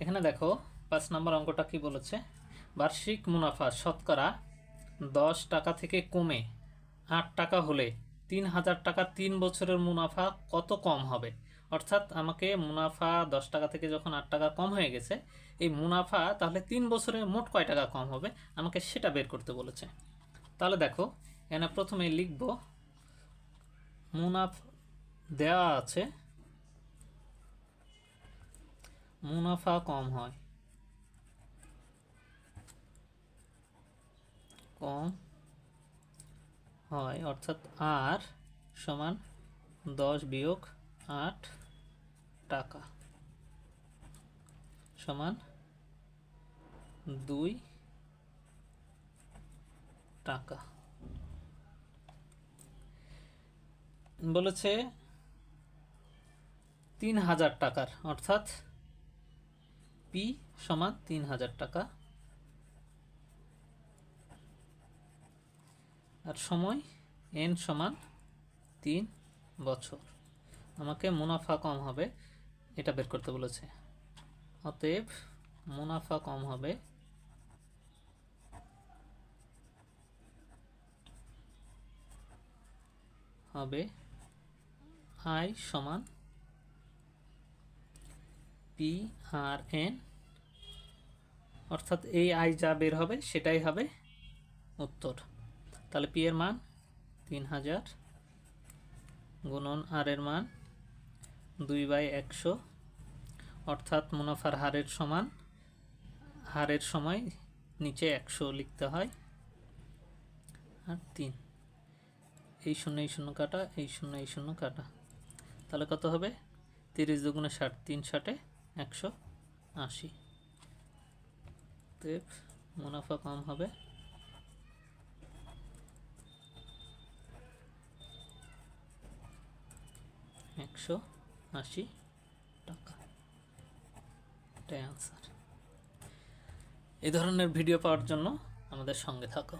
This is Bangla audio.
এখানে দেখো, পাঁচ নম্বর অঙ্কটা কি বলেছে? বার্ষিক মুনাফা শতকরা দশ টাকা থেকে কমে আট টাকা হলে তিন হাজার টাকা তিন বছরের মুনাফা কত কম হবে? অর্থাৎ আমাকে মুনাফা দশ টাকা থেকে যখন আট টাকা কম হয়ে গেছে, এই মুনাফা তাহলে তিন বছরে মোট কয় টাকা কম হবে? আমাকে সেটা বের করতে বলেছে। তাহলে দেখো, এখানে প্রথমে লিখব, মুনাফা দেওয়া আছে মুনাফা কম হয়। কম হয়, অর্থাৎ আর সমান দশ বিয়োগ আট টাকা সমান দুই টাকা। বলেছে তিন হাজার টাকার, অর্থাৎ পি সমান তিন হাজার টাকা। আর সময় এন সমান তিন বছর। আমাকে মুনাফা কম হবে, এটা বের করতে বলেছে। অতএব মুনাফা কম হবে। হবে আই সমান পি আর এন অর্থাৎ এই আই যা বের হবে সেটাই হবে উত্তর। তাহলে পি এর মান তিন হাজার গুণন আর এর মান দুই বাই একশো, অর্থাৎ মুনাফার হারের সমান, হারের সময় নিচে একশো লিখতে হয়। আর তিন। এই শূন্য এই শূন্য কাটা, এই শূন্য এই শূন্য কাটা। তাহলে কত হবে? তিরিশ দুগুণে ষাট, তিন ষাটে একশো আশি। তেপ মুনাফা কম হবে। একশো আশি টাকা। এটাই আনসার এই ধরনের ভিডিও পাওয়ার জন্য আমাদের সঙ্গে থাকো।